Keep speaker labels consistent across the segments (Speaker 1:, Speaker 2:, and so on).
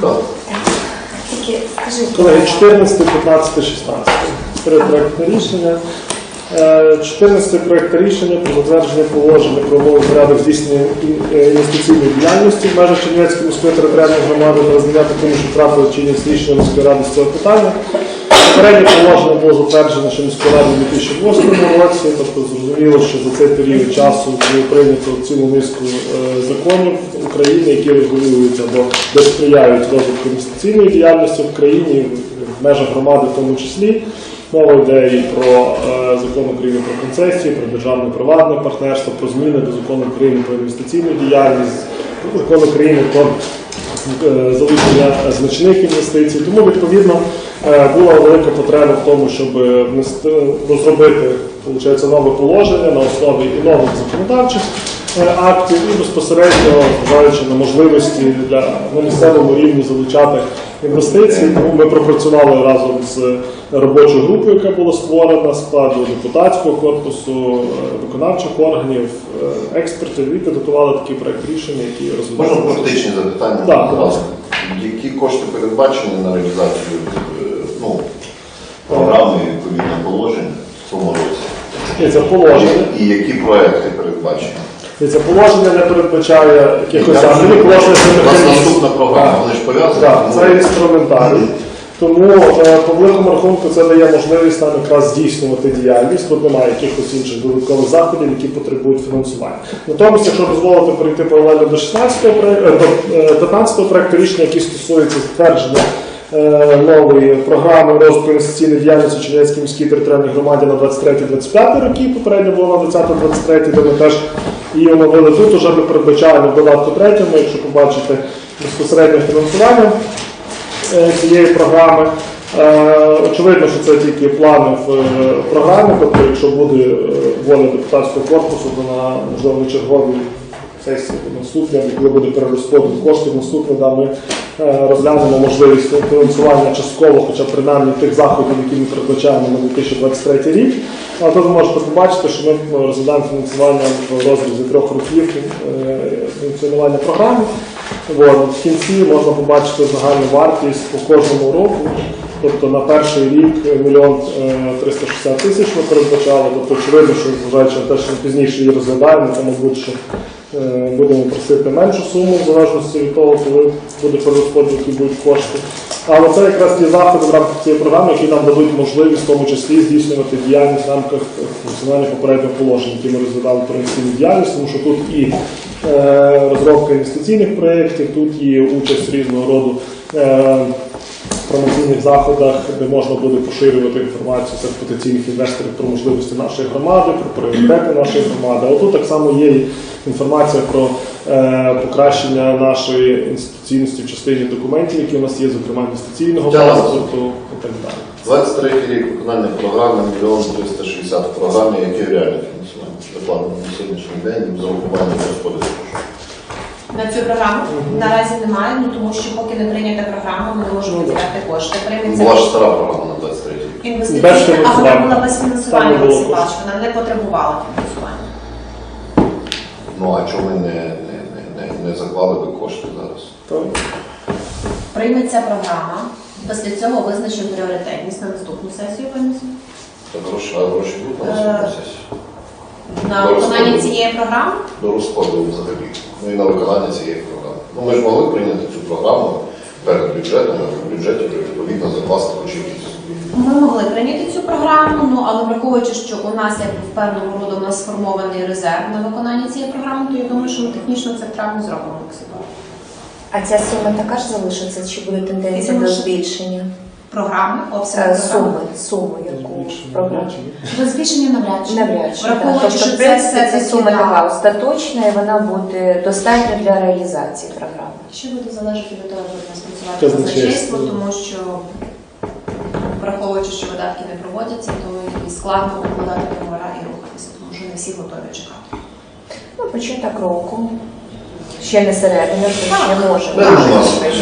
Speaker 1: Так.
Speaker 2: Тільки скажіть,
Speaker 3: Колеги, 14, 15, 16. Три проекти рішення. Е, 14 проект рішення про затвердження положення про умови порядок здійснення е, інвестиційної діяльності в межах Чернівецької міської територіальної громади та розглядати тому, що втратили чинність рішення міської ради з цього питання. Попереднє положення було затверджено ще міською радою у 2008 році, тобто зрозуміло, що за цей період часу було прийнято цілу низку е, законів України, які регулюють або сприяють розвитку інвестиційної діяльності в країні, в межах громади в тому числі. Мова йде і про е, закон України про концесії, про державне приватне партнерство, про зміни до закону України про інвестиційну діяльність, про закон України про е, залучення значних інвестицій. Тому відповідно е, була велика потреба в тому, щоб розробити нове положення на основі і нових законодавчих актів, і безпосередньо зважаючи на можливості для на місцевому рівні залучати інвестиції. Тому ми пропрацювали разом з робочою групою, яка була створена складу депутатського корпусу, е, виконавчих органів, е, експертів, і підготували такий проект рішення, який
Speaker 1: Можна
Speaker 3: розробляється.
Speaker 1: практичні запитання?
Speaker 3: Так,
Speaker 1: Будь ласка. Які кошти передбачені на реалізацію е, ну, програми і відповідно положень в цьому році?
Speaker 3: Це положення.
Speaker 1: І які проекти передбачені?
Speaker 3: Це положення не передбачає якихось заходів, положення це
Speaker 1: наступна програма, вони ж пов'язані.
Speaker 3: Це інструментарій. Тому е, по великому рахунку це дає можливість нам якраз здійснювати діяльність. Тут немає якихось інших додаткових заходів, які потребують фінансування. Натомість, якщо дозволити перейти паралельно до 16-го проекту, е, до е, 15-го проекту рішення, який стосується затвердження е, нової програми розвитку інвестиційної діяльності Чернівецькій міській територіальній громаді на 23-25 роки, попередньо було на 20-23, де ми теж її оновили. Тут уже ми передбачаємо в додатку третьому, якщо побачите безпосереднє фінансування е, цієї програми. Е, Очевидно, що це тільки плани в е, програмі, тобто якщо буде е, воля депутатського корпусу, то на можливо черговій сесії наступній, коли буде перерозподіл коштів наступний, да, ми е, розглянемо можливість фінансування частково, хоча принаймні тих заходів, які ми передбачаємо на 2023 рік. А тут ви можете побачити, що ми ну, розглядаємо фінансування в розрізі трьох років е, функціонування програми. В кінці можна побачити загальну вартість по кожному року. Тобто на перший рік мільйон е, 360 тисяч ми передбачали. Тобто очевидно, що зважаючи на те, що ми пізніше її розглядаємо, то мабуть, що е, будемо просити меншу суму в залежності від того, коли буде перерозподіл, будуть кошти. Але це якраз ті заходи в рамках цієї програми, які нам дадуть можливість в тому числі здійснювати діяльність в рамках функціонування попереднього положення, які ми розглядали про інвестиційну діяльність, тому що тут і е, розробка інвестиційних проєктів, тут і участь різного роду. Промоційних заходах, де можна буде поширювати інформацію серед потенційних інвесторів про можливості нашої громади, про пріоритети нашої громади. А тут так само є інформація про е, покращення нашої інституційності в частині документів, які у нас є, зокрема інвестиційного паспорту і так далі.
Speaker 1: 23 рік виконання програми мільйон 360 в програмі, які реальні фінансування закладено на сьогоднішній день з урахуванням розподілу.
Speaker 2: На цю програму наразі немає, ну тому що поки не прийнята програма, ми не можемо виділяти кошти. Прийметься
Speaker 1: Була ж стара програма на 23
Speaker 2: інвестиційна, а вона була без фінансування,
Speaker 3: коштів.
Speaker 2: вона не потребувала фінансування.
Speaker 1: Ну а чому ми не, не, не, не, не заклали би кошти зараз?
Speaker 2: Прийметься програма. Після цього визначимо пріоритетність на наступну сесію винесемо.
Speaker 1: Так гроші, а гроші будуть на наступну сесію?
Speaker 2: На виконання цієї програми
Speaker 1: До розподілу взагалі. Ну і на виконання цієї програми. Ну ми ж могли прийняти цю програму перед бюджетом, а в бюджеті відповідно закласти якісь.
Speaker 2: ми могли прийняти цю програму, ну але враховуючи, що у нас як в певному роду у нас сформований резерв на виконання цієї програми, то я думаю, що ми технічно це в травні зробимо
Speaker 4: А ця сума така ж залишиться, чи буде тенденція до збільшення?
Speaker 2: Програми, обсяг
Speaker 4: Е,
Speaker 2: програми.
Speaker 4: Суми, суму, яку в програмі?
Speaker 2: До збільшення навряд чи.
Speaker 4: Навряд чи. так.
Speaker 2: Враховуючи,
Speaker 4: Тобто,
Speaker 2: що
Speaker 4: в
Speaker 2: це все
Speaker 4: ця сума така остаточна і вона буде достатня для реалізації програми.
Speaker 2: Ще буде залежати від того, як буде нас працювати
Speaker 3: Казначейство.
Speaker 2: казначейство, тому що враховуючи, що видатки не проводяться, то і складно укладати договори і рухатися, тому що не всі готові чекати.
Speaker 4: Ну, початок року. Ще не середина, то ще може.
Speaker 1: Не,
Speaker 4: бути.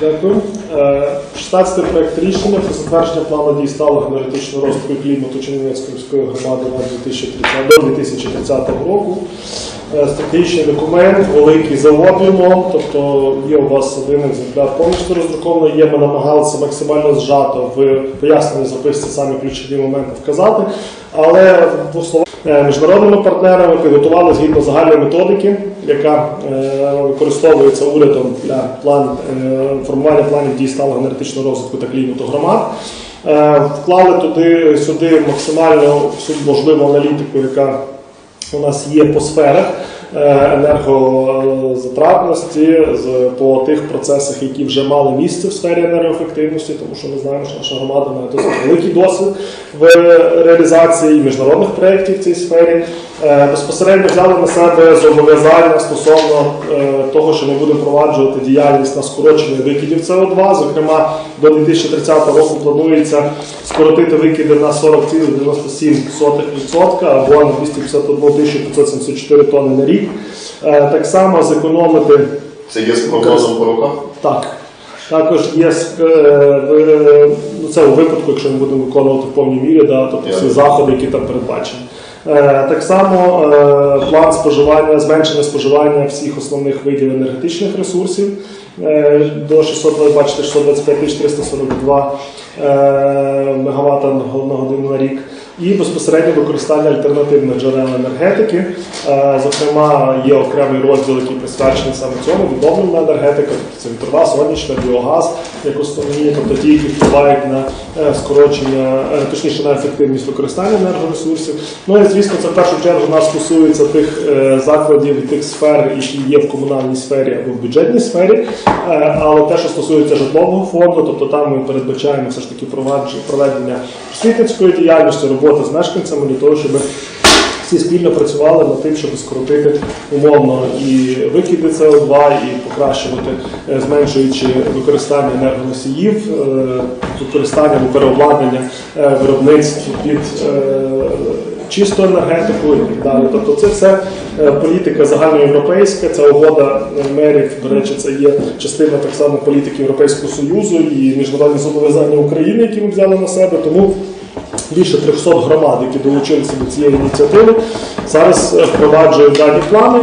Speaker 3: Дякую. Е, 16 проект рішення про затвердження плану дій сталого енергетичного розвитку клімату Чернівецької міської громади на 2030 до 2030 року. Е, Стратегічний документ, великий за об'ємом, тобто є у вас один екземпляр повністю роздрукований, є, ми намагалися максимально зжато в поясненні записці самі ключові моменти вказати, але в словах Е, міжнародними партнерами підготували згідно загальної методики, яка е, використовується урядом для план, формування планів дій сталого енергетичного розвитку та клімату громад. Вклали туди сюди максимально всю можливу аналітику, яка у нас є по сферах е, енергозатратності, по тих процесах, які вже мали місце в сфері енергоефективності, тому що ми знаємо, що наша громада має досить великий досвід в реалізації міжнародних проєктів в цій сфері. Е, Безпосередньо взяли на себе зобов'язання стосовно е, того, що ми будемо впроваджувати діяльність на скорочення викидів СО2. Зокрема, до 2030 року планується скоротити викиди на 40,97% або на 251 574 тонни на рік. Е, Так само зекономити
Speaker 1: Це є з прогнозом по роках?
Speaker 3: так. Також є ну, це у випадку, якщо ми будемо виконувати в повній мірі, да, тобто всі заходи, які там передбачені. Е, Так само е, план споживання, зменшення споживання всіх основних видів енергетичних ресурсів е, до 600, бачите, 625 342 е, МВт на годину на рік. І безпосередньо використання альтернативних джерел енергетики. Е, Зокрема, є окремий розділ, який присвячений саме цьому, відновлена енергетика, тобто це вітрова, сонячна, біогаз, як основні, тобто ті, які впливають на е, скорочення, е, точніше на ефективність використання енергоресурсів. Ну і звісно, це в першу чергу нас стосується тих закладів і тих сфер, які є в комунальній сфері або в бюджетній сфері. Але те, що стосується житлового фонду, тобто там ми передбачаємо все ж таки проведення просвітницької діяльності, роботи з мешканцями для того, щоб всі спільно працювали над тим, щоб скоротити умовно і викиди СО2, і покращувати, е, зменшуючи використання енергоносіїв, е, використання переобладнання е, виробництв під чисту енергетику і так далі. Тобто це все е, політика загальноєвропейська, це угода мерів, до речі, це є частина так само політики Європейського Союзу і міжнародні зобов'язання України, які ми взяли на себе. Тому більше 300 громад, які долучилися до цієї ініціативи, зараз е, впроваджують дані плани.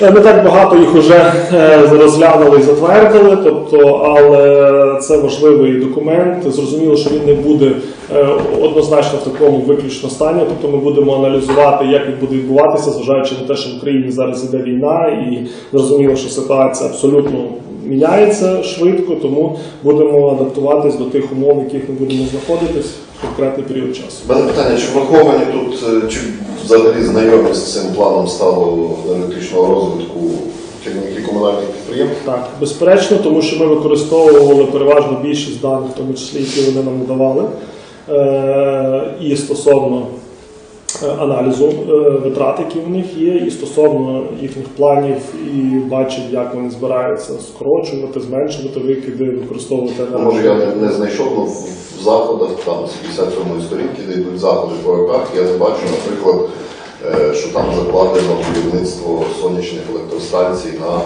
Speaker 3: Не так багато їх вже е, розглянули і затвердили, тобто, але це важливий документ. Зрозуміло, що він не буде е, однозначно в такому виключно стані. Тобто ми будемо аналізувати, як він буде відбуватися, зважаючи на те, що в Україні зараз іде війна, і зрозуміло, що ситуація абсолютно міняється швидко, тому будемо адаптуватись до тих умов, в яких ми будемо знаходитись в конкретний період часу.
Speaker 1: Мене питання, чи враховані тут, е, чи взагалі знайомі з цим планом стало енергетичного розвитку керівники комунальних підприємств?
Speaker 3: Так, безперечно, тому що ми використовували переважно більшість даних, в тому числі, які вони нам надавали, е, і стосовно аналізу е, витрат, які в них є, і стосовно їхніх планів і бачив, як вони збираються скорочувати, зменшувати викиди, використовувати
Speaker 1: Ну, Може я не, не знайшов, але в, заходах, там з 57 сторінки, де йдуть заходи по роках, я не бачу, наприклад, е, що там закладено будівництво сонячних електростанцій на.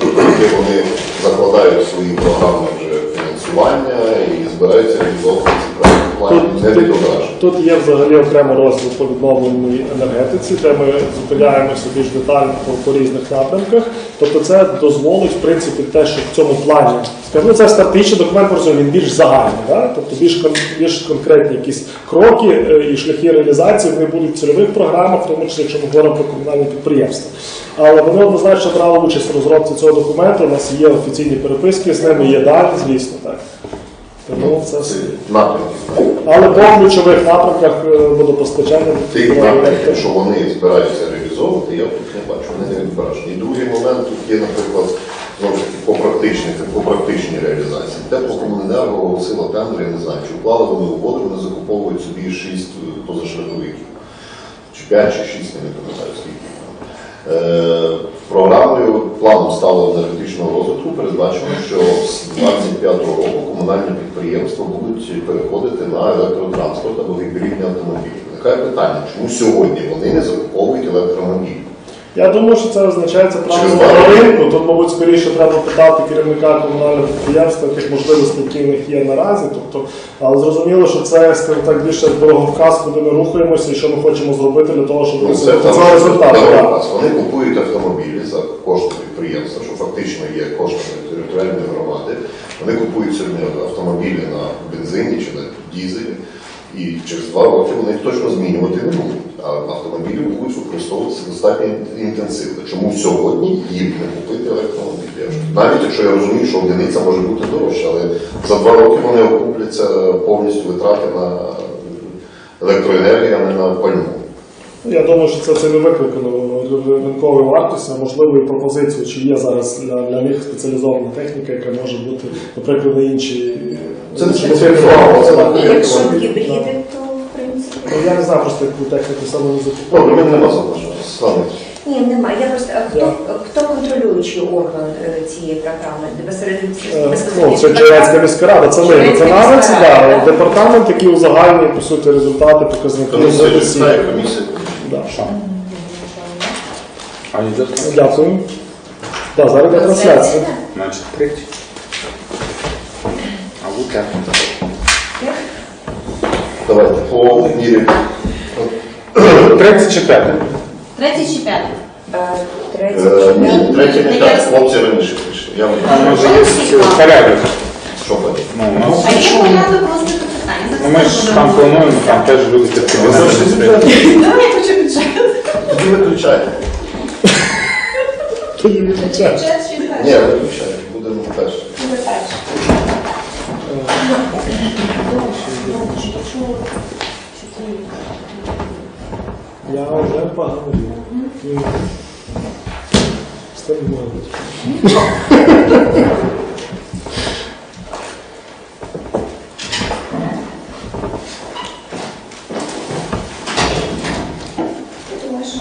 Speaker 1: Тобто вони закладають свої програми вже фінансування і збираються реалізовувати ці проекти плані не
Speaker 3: тут, тут є взагалі окремо розділ по відновленій енергетиці, де ми зупиняємося більш детально по, по різних напрямках. Тобто це дозволить, в принципі, те, що в цьому плані, скажімо, це стратегічний документ, просто він більш загальний, да? тобто більш, більш конкретні якісь кроки е, і шляхи реалізації вони будуть в цільових програмах, в тому числі, якщо ми говоримо про комунальні підприємства. Але вони однозначно брали участь в розробці цього документу. У нас є офіційні переписки з ними, є дані, звісно, так. Тому це
Speaker 1: напрямки.
Speaker 3: Але по ключових напрямках е, водопостачання
Speaker 1: Тих напрямків, що вони збираються реалізовувати, я тут не бачу, вони не відображені. І другий момент тут є, наприклад, знову ж таки, по практичних, по практичній реалізації. Теплокомуненерго оголосила тендер, я не знаю, чи вклали вони угоду, вони закуповують собі 6 позашляховиків. Чи 5, чи 6, я не пам'ятаю скільки. Е, Програмою планом сталого енергетичного розвитку передбачено, що з 2025 року комунальні підприємства будуть переходити на електротранспорт або гібридні автомобілі. Виникає питання, чому сьогодні вони не закуповують електромобілі?
Speaker 3: Я думаю, що це визначається правилами ринку. Тут, мабуть, скоріше треба питати керівника комунального підприємства тих можливостей, які в них є наразі. Тобто, але зрозуміло, що це скажімо так більше дороговказ, куди ми рухаємося і що ми хочемо зробити для того, щоб
Speaker 1: Ну, це
Speaker 3: так.
Speaker 1: Вони купують автомобілі за кошти підприємства, що фактично є коштами територіальної громади. Вони купують сьогодні автомобілі на бензині чи на дізелі. І через два роки вони їх точно змінювати не будуть. А автомобілі будуть використовуватися достатньо інтенсивно. Чому сьогодні їм не купити електромобілі? Навіть якщо я розумію, що одиниця може бути дорожча, але за два роки вони окупляться повністю витрати на електроенергію, а не на пальну.
Speaker 3: Я думаю, що це, це не викликано ринковою вартістю, а можливо і пропозицію, чи є зараз для, для них спеціалізована техніка, яка може бути, наприклад, на інші.
Speaker 1: Це не
Speaker 5: Якщо гібриди.
Speaker 3: Ну, Я не знаю просто яку техніку саме не закупив.
Speaker 1: Добре, мене нема зауважень.
Speaker 5: Ні, немає. Я просто а хто, хто контролюючий орган е, цієї програми? Безсередньо
Speaker 3: Е,
Speaker 5: безпосередньо
Speaker 3: Ну, це Чернецька міська рада, це ми
Speaker 2: Чернецька
Speaker 3: виконавець,
Speaker 2: міська
Speaker 3: да, департамент, який узагальнює, по суті, результати, показники.
Speaker 1: Комісія читає, комісія.
Speaker 3: Да.
Speaker 6: А йде
Speaker 3: Дякую. Да, зараз йде трансляція.
Speaker 6: Значить, третій. А ви так.
Speaker 1: Давайте по мірі.
Speaker 6: Третє чи п'яте?
Speaker 2: Третій чи п'ятий?
Speaker 5: Е,
Speaker 1: Е,
Speaker 5: Третє.
Speaker 1: Ні, третє не
Speaker 2: Ні,
Speaker 1: так,
Speaker 2: я-
Speaker 1: хлопці раніше прийшли. Я
Speaker 6: А може є порядок.
Speaker 1: що потім?
Speaker 6: Ну, у нас.
Speaker 2: А є порядок розгляду питань.
Speaker 6: Ну, ми ж там плануємо, там теж люди під кабінетом.
Speaker 2: Давай я хочу бюджет.
Speaker 1: Тоді виключайте.
Speaker 3: Тоді відключаю.
Speaker 2: Бюджет чи
Speaker 1: Ні, виключайте, будемо перші.
Speaker 3: Я вже погано. Стань З